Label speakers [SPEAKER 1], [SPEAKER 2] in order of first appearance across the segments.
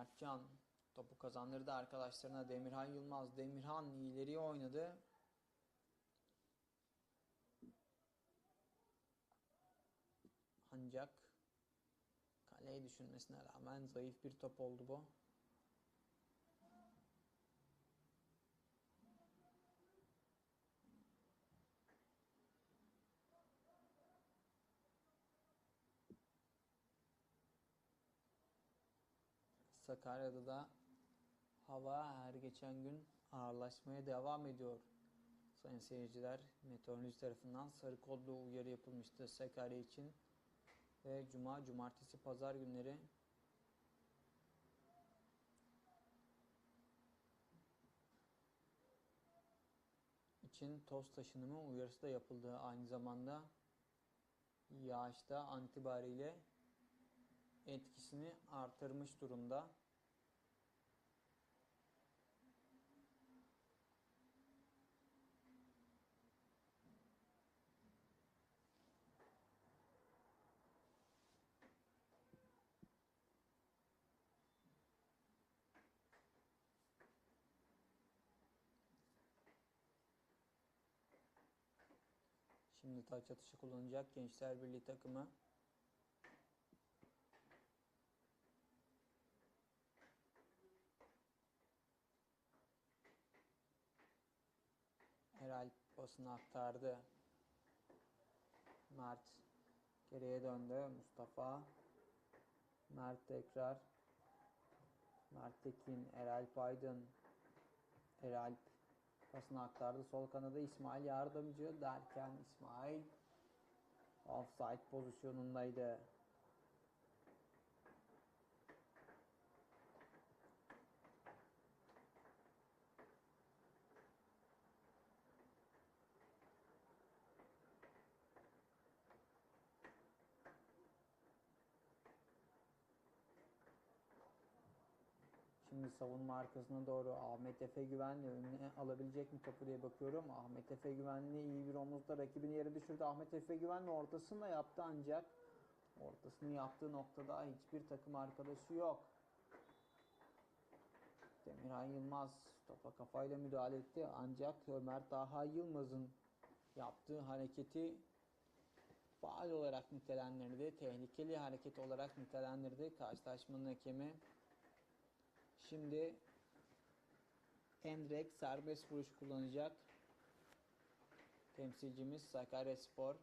[SPEAKER 1] Mertcan topu kazandırdı arkadaşlarına Demirhan Yılmaz. Demirhan ileriye oynadı. Ancak kaleyi düşünmesine rağmen zayıf bir top oldu bu. Sakarya'da da hava her geçen gün ağırlaşmaya devam ediyor. Sayın seyirciler, meteoroloji tarafından sarı kodlu uyarı yapılmıştı Sakarya için. Ve cuma, cumartesi, pazar günleri için toz taşınımı uyarısı da yapıldı. Aynı zamanda yağışta an itibariyle etkisini artırmış durumda. Şimdi taç atışı kullanacak Gençler Birliği takımı. Herhal basını aktardı. Mert geriye döndü. Mustafa Mert tekrar Mert Tekin, Eralp Aydın Eralp pasını aktardı. Sol kanada İsmail yardımcı derken İsmail offside pozisyonundaydı. Şimdi savunma arkasına doğru Ahmet Efe Güvenli önüne alabilecek mi topu diye bakıyorum. Ahmet Efe Güvenli iyi bir omuzda rakibini yere düşürdü. Ahmet Efe Güvenli ortasını yaptı ancak ortasını yaptığı noktada hiçbir takım arkadaşı yok. Demirhan Yılmaz topa kafayla müdahale etti ancak Ömer Taha Yılmaz'ın yaptığı hareketi faal olarak nitelendirdi. Tehlikeli hareket olarak nitelendirdi. Karşılaşmanın hakemi Şimdi Endrek serbest vuruş kullanacak. Temsilcimiz Sakaryaspor.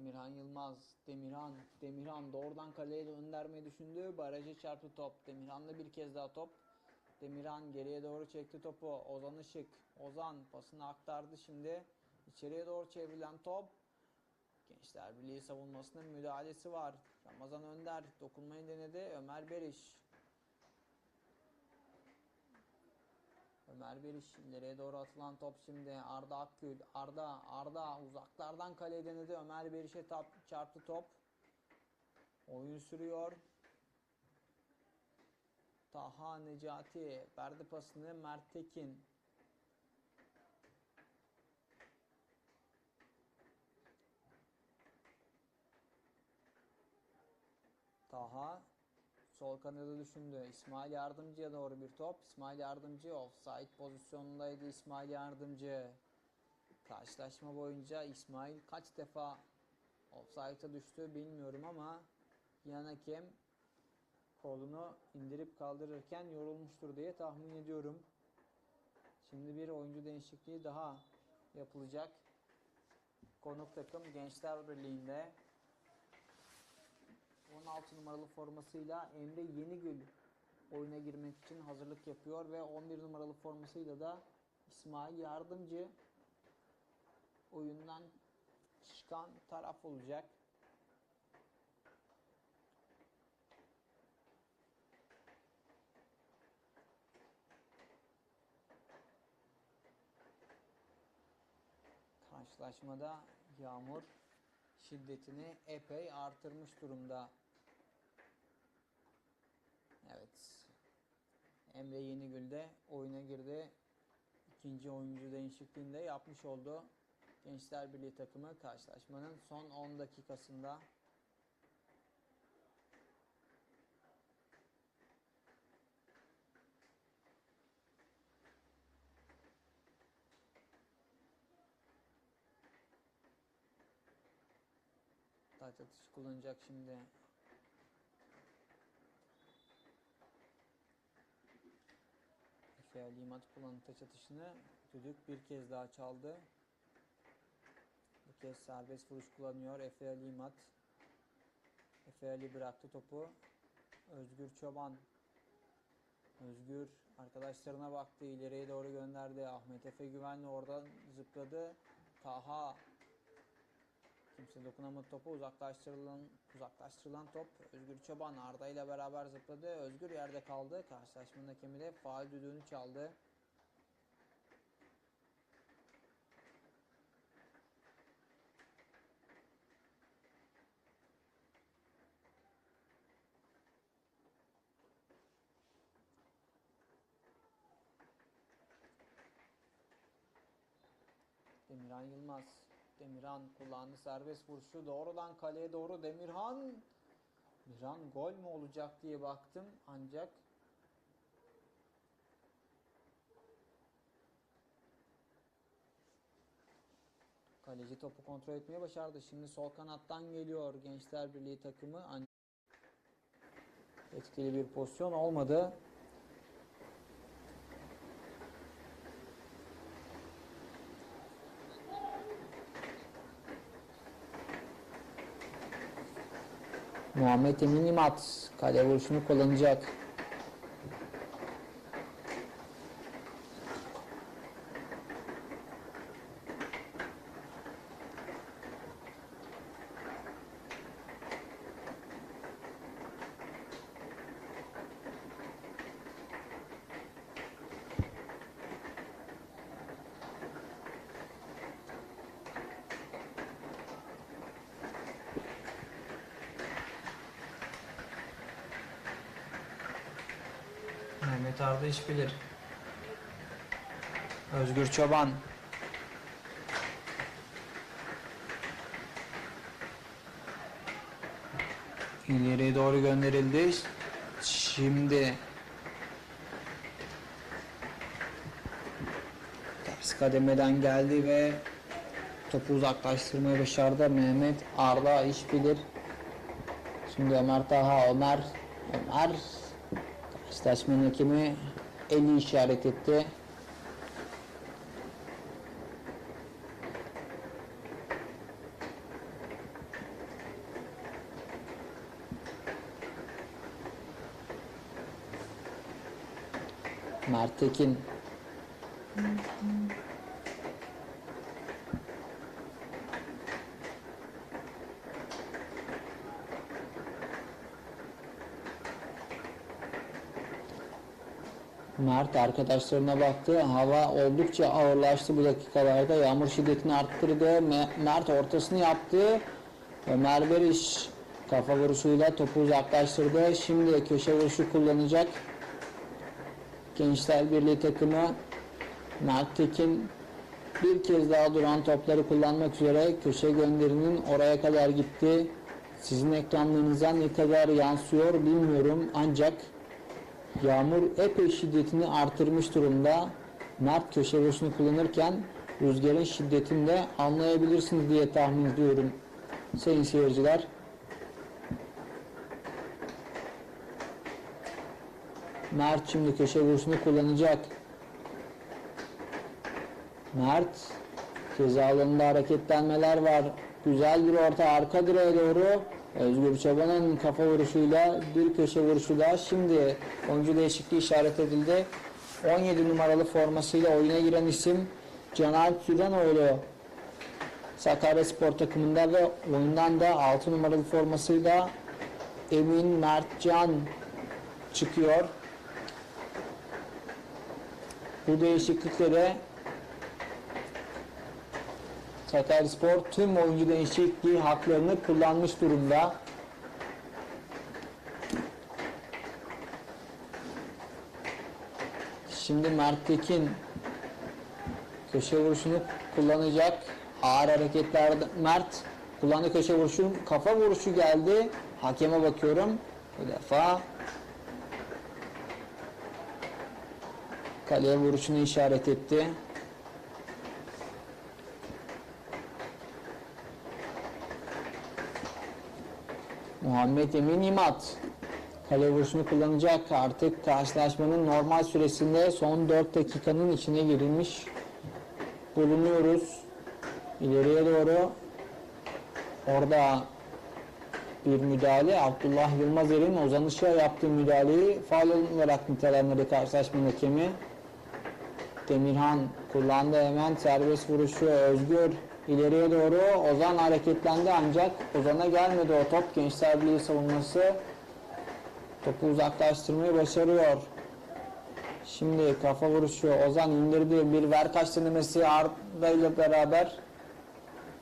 [SPEAKER 1] Demirhan Yılmaz, Demirhan, Demirhan doğrudan kaleye göndermeyi düşündü. Baraja çarptı top. Demirhan'da bir kez daha top. Demirhan geriye doğru çekti topu. Ozan Işık. Ozan pasını aktardı şimdi. İçeriye doğru çevrilen top. Gençler Birliği savunmasının müdahalesi var. Ramazan Önder dokunmayı denedi. Ömer Beriş. Ömer Beriş ileriye doğru atılan top şimdi Arda Akgül. Arda, Arda uzaklardan kaleye denedi. Ömer Beriş'e çarptı top. Oyun sürüyor. Taha Necati verdi pasını Mert Tekin. Taha sol kanada düşündü. İsmail Yardımcı'ya doğru bir top. İsmail Yardımcı offside pozisyonundaydı İsmail Yardımcı. Karşılaşma boyunca İsmail kaç defa offside'a düştü bilmiyorum ama yan hakem kolunu indirip kaldırırken yorulmuştur diye tahmin ediyorum. Şimdi bir oyuncu değişikliği daha yapılacak. Konuk takım Gençler Birliği'nde 16 numaralı formasıyla Emre Yenigül oyuna girmek için hazırlık yapıyor ve 11 numaralı formasıyla da İsmail Yardımcı oyundan çıkan taraf olacak. Karşılaşmada yağmur şiddetini epey artırmış durumda. Evet. Emre Yenigül de oyuna girdi. İkinci oyuncu değişikliğinde yapmış oldu. Gençler Birliği takımı karşılaşmanın son 10 dakikasında. Taç atışı kullanacak şimdi. Efe Ali İmat kullandı taç atışını. Düdük bir kez daha çaldı. Bu kez serbest vuruş kullanıyor Efe Ali İmat. Efe Ali bıraktı topu. Özgür Çoban. Özgür arkadaşlarına baktı. ileriye doğru gönderdi. Ahmet Efe Güvenli oradan zıpladı. Taha Kimse dokunamadı topa uzaklaştırılan uzaklaştırılan top Özgür Çoban Arda ile beraber zıpladı. Özgür yerde kaldı. Karşılaşmanın hakemi de faal düdüğünü çaldı. Demirhan Yılmaz. Demirhan kullandı serbest vuruşu. Doğrudan kaleye doğru Demirhan. Demirhan gol mü olacak diye baktım ancak Kaleci topu kontrol etmeye başardı. Şimdi sol kanattan geliyor Gençler Birliği takımı. Etkili bir pozisyon olmadı. Muhammed Emin İmat kale vuruşunu kullanacak. Mehmet Arda iş bilir. Özgür Çoban. İleriye doğru gönderildi. Şimdi ters kademeden geldi ve topu uzaklaştırmayı başardı. Mehmet Arda iş bilir. Şimdi Ömer Taha, Ömer, Ömer Karşılaşmanın hakemi eli işaret etti. Mert Tekin Mert arkadaşlarına baktı. Hava oldukça ağırlaştı bu dakikalarda. Yağmur şiddetini arttırdı. Me- Mert ortasını yaptı. Ömer Beriş kafa vuruşuyla topu uzaklaştırdı. Şimdi köşe vuruşu kullanacak. Gençler Birliği takımı Mert Tekin bir kez daha duran topları kullanmak üzere köşe gönderinin oraya kadar gitti. Sizin ekranlarınıza ne kadar yansıyor bilmiyorum ancak Yağmur epey şiddetini artırmış durumda. Mert köşe vuruşunu kullanırken rüzgarın şiddetini de anlayabilirsiniz diye tahmin ediyorum sayın seyirciler. Mert şimdi köşe vuruşunu kullanacak. Mert ceza alanında hareketlenmeler var. Güzel bir orta arka direğe doğru. Özgür Çoban'ın kafa vuruşuyla bir köşe vuruşu daha. Şimdi oyuncu değişikliği işaret edildi. 17 numaralı formasıyla oyuna giren isim Caner Sürenoğlu. Sakarya Spor takımında ve oyundan da 6 numaralı formasıyla Emin Mertcan çıkıyor. Bu değişikliklere Sakaryaspor tüm oyuncu değişikliği haklarını kullanmış durumda. Şimdi Mert Tekin köşe vuruşunu kullanacak. Ağır hareketlerde Mert kullandı köşe vuruşu. Kafa vuruşu geldi. Hakeme bakıyorum. Bu defa kaleye vuruşunu işaret etti. Muhammed Emin İmat kale vuruşunu kullanacak. Artık karşılaşmanın normal süresinde son 4 dakikanın içine girilmiş bulunuyoruz. İleriye doğru orada bir müdahale. Abdullah Yılmazer'in Ozan Işık'a yaptığı müdahaleyi faal olarak nitelendirdi karşılaşmanın hakemi. Demirhan kullandı hemen serbest vuruşu Özgür ileriye doğru Ozan hareketlendi ancak Ozan'a gelmedi o top. Gençler Birliği savunması topu uzaklaştırmayı başarıyor. Şimdi kafa vuruşu. Ozan indirdi. Bir ver kaç denemesi Arda ile beraber.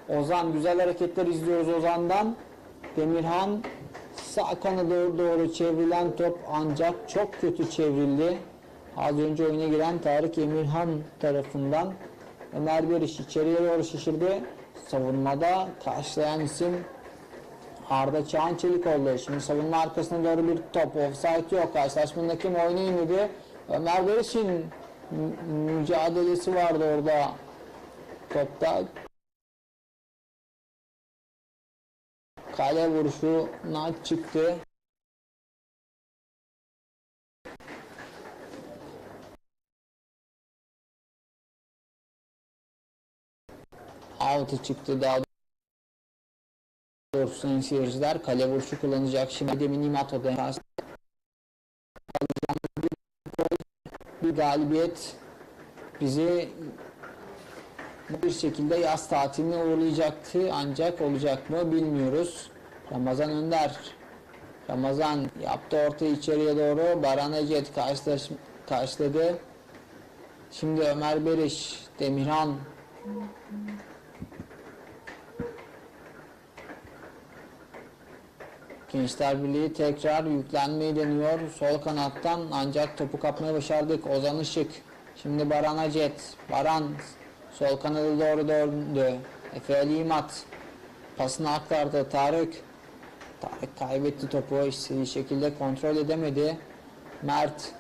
[SPEAKER 1] Ozan güzel hareketler izliyoruz Ozan'dan. Demirhan sağ kanada doğru çevrilen top ancak çok kötü çevrildi. Az önce oyuna giren Tarık Emirhan tarafından Ömer Beriş içeriye doğru şişirdi. Savunmada karşılayan isim Arda Çağan Çelik oldu. Şimdi savunma arkasına doğru bir top. Offside yok. Karşılaşmanın hakem oynayın dedi. Ömer Beriş'in mü- mücadelesi vardı orada. Topta kale vuruşuna çıktı. Out'u çıktı daha doğrusu sayın seyirciler kale vuruşu kullanacak. Şimdi demin İmato'da karşı- bir galibiyet bizi bir şekilde yaz tatiline uğurlayacaktı. Ancak olacak mı bilmiyoruz. Ramazan Önder. Ramazan yaptı orta içeriye doğru. Baran Ecet karşılaş, karşıladı. Şimdi Ömer Beriş Demirhan Gençler Birliği tekrar yüklenmeyi deniyor. Sol kanattan ancak topu kapmayı başardık. Ozan Işık. Şimdi Baran Acet. Baran sol kanada doğru döndü. Efe Ali. Pasını aktardı. Tarık. Tarık kaybetti topu. İstediği şekilde kontrol edemedi. Mert.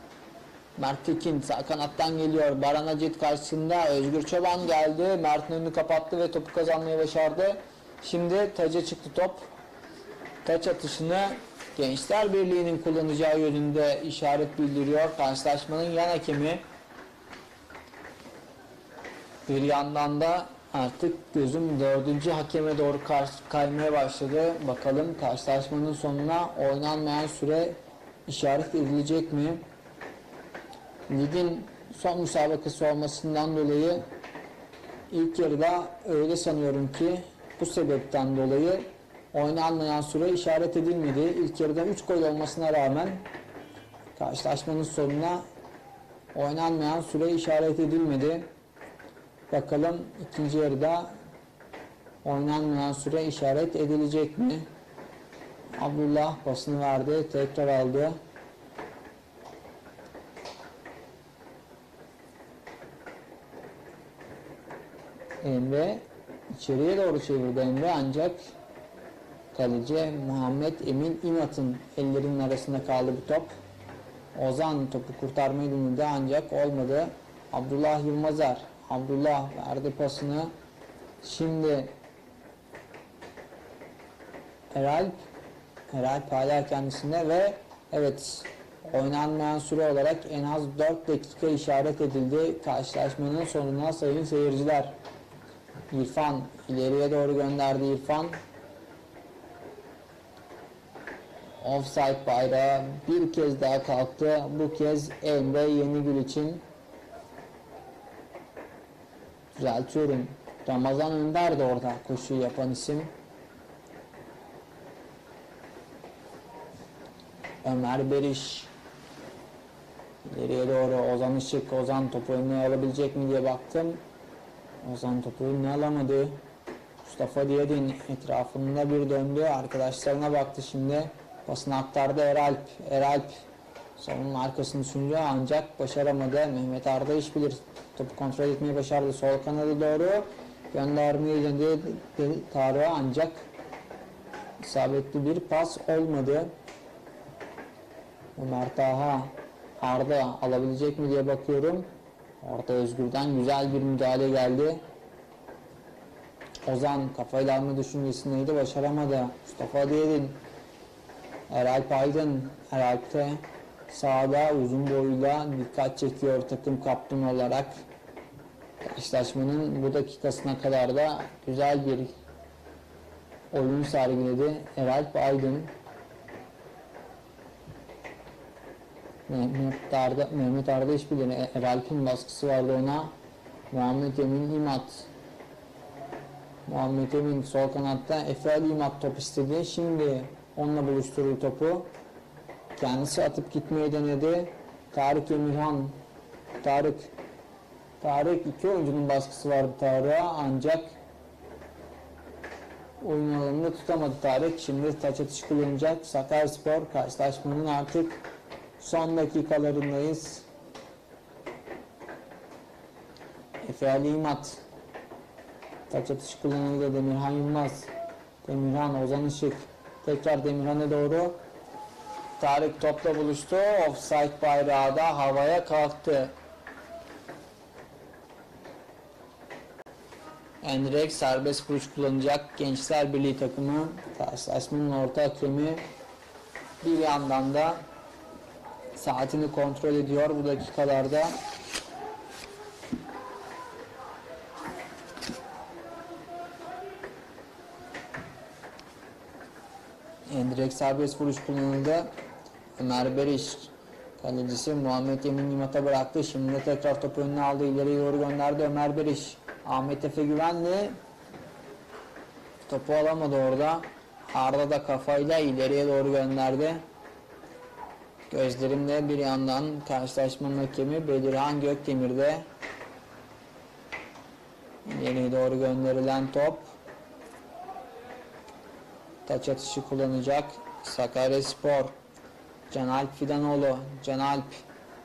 [SPEAKER 1] Mert Tekin sağ kanattan geliyor. Baran Acet karşısında Özgür Çoban geldi. Mert'in önünü kapattı ve topu kazanmayı başardı. Şimdi taca çıktı top taç atışını Gençler Birliği'nin kullanacağı yönünde işaret bildiriyor. Karşılaşmanın yan hakemi bir yandan da artık gözüm dördüncü hakeme doğru kaymaya başladı. Bakalım karşılaşmanın sonuna oynanmayan süre işaret edilecek mi? Ligin son müsabakası olmasından dolayı ilk yarıda öyle sanıyorum ki bu sebepten dolayı oynanmayan süre işaret edilmedi. İlk yarıda 3 gol olmasına rağmen karşılaşmanın sonuna oynanmayan süre işaret edilmedi. Bakalım ikinci yarıda oynanmayan süre işaret edilecek mi? Abdullah pasını verdi. Tekrar aldı. Emre içeriye doğru çevirdi Emre ancak kaleci Muhammed Emin İmat'ın ellerinin arasında kaldı bu top. Ozan topu kurtarmayı denedi ancak olmadı. Abdullah Yılmazer. Abdullah verdi pasını. Şimdi Eralp Eralp hala kendisinde ve evet oynanmayan süre olarak en az 4 dakika işaret edildi karşılaşmanın sonuna sayın seyirciler. İrfan ileriye doğru gönderdi İrfan. Offside bayrağı bir kez daha kalktı. Bu kez Emre Yenigül için. Düzeltiyorum. Ramazan Önder de orada koşu yapan isim. Ömer Beriş. İleriye doğru Ozan Işık. Ozan topu önüne alabilecek mi diye baktım. Ozan topu önüne alamadı. Mustafa Diyadin etrafında bir döndü. Arkadaşlarına baktı şimdi. Pasını aktardı Eralp. Eralp Savunma arkasını düşünüyor ancak başaramadı. Mehmet Arda iş bilir. Topu kontrol etmeyi başardı. Sol kanada doğru göndermeyi denedi Tarık'a ancak isabetli bir pas olmadı. Ömer Taha Arda alabilecek mi diye bakıyorum. Orta Özgür'den güzel bir müdahale geldi. Ozan kafayla alma düşüncesindeydi başaramadı. Mustafa Diyerin Eralp Aydın Eralp'te sağda uzun boyuyla dikkat çekiyor takım kaptanı olarak. Karşılaşmanın bu dakikasına kadar da güzel bir oyun sergiledi. Eralp Aydın Mehmet Arda, Mehmet Arda işbirliğine Eralp'in baskısı vardı ona. Muhammed Emin İmat Muhammed Emin sol kanatta Efe Ali İmat top istedi. Şimdi onunla buluşturdu topu. Kendisi atıp gitmeyi denedi. Tarık Emirhan Tarık Tarık iki oyuncunun baskısı vardı Tarık'a ancak oyun alanında tutamadı Tarık. Şimdi taç atışı kullanacak. Sakaryaspor karşılaşmanın artık son dakikalarındayız. Efe Ali İmat Taç atışı kullanıldı Demirhan Yılmaz. Demirhan Ozan Işık. Tekrar Demirhan'a doğru. Tarık topla buluştu. Offside bayrağı da havaya kalktı. Endirek serbest vuruş kullanacak Gençler Birliği takımı. Karşılaşmanın orta hakemi bir yandan da saatini kontrol ediyor bu dakikalarda. Endirek serbest vuruş kullanıldı. Ömer Beriş kalecisi Muhammed Emin Nimat'a bıraktı. Şimdi tekrar topu önüne aldı. ileriye doğru gönderdi Ömer Beriş. Ahmet Efe Güvenli topu alamadı orada. Arda da kafayla ileriye doğru gönderdi. Gözlerimde bir yandan karşılaşmanın hakemi Bedirhan Gökdemir'de. İleriye doğru gönderilen top. Taç atışı kullanacak. Sakaryaspor. Canalp Fidanoğlu. Canalp.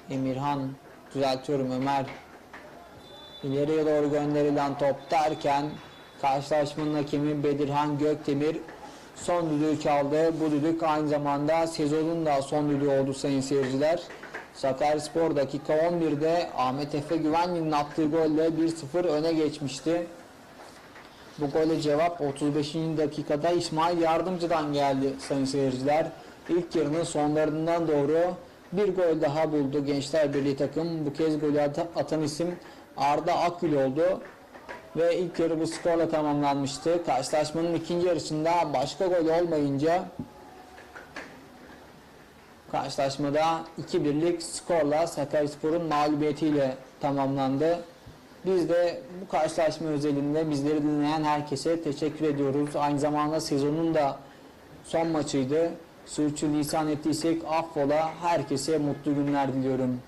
[SPEAKER 1] Emirhan. Düzeltiyorum Ömer. İleriye doğru gönderilen top derken karşılaşmanın hakemi Bedirhan Gökdemir son düdüğü çaldı. Bu düdük aynı zamanda sezonun da son düdüğü oldu sayın seyirciler. Sakaryaspor dakika 11'de Ahmet Efe Güvenli'nin attığı golle 1-0 öne geçmişti. Bu gole cevap 35. dakikada İsmail Yardımcı'dan geldi sayın seyirciler. İlk yarının sonlarından doğru bir gol daha buldu Gençler Birliği takım. Bu kez golü at- atan isim Arda Akgül oldu. Ve ilk yarı bu skorla tamamlanmıştı. Karşılaşmanın ikinci yarısında başka gol olmayınca karşılaşmada 2-1'lik skorla Sakaryaspor'un mağlubiyetiyle tamamlandı. Biz de bu karşılaşma özelinde bizleri dinleyen herkese teşekkür ediyoruz. Aynı zamanda sezonun da son maçıydı. Sürçü lisan ettiysek affola herkese mutlu günler diliyorum.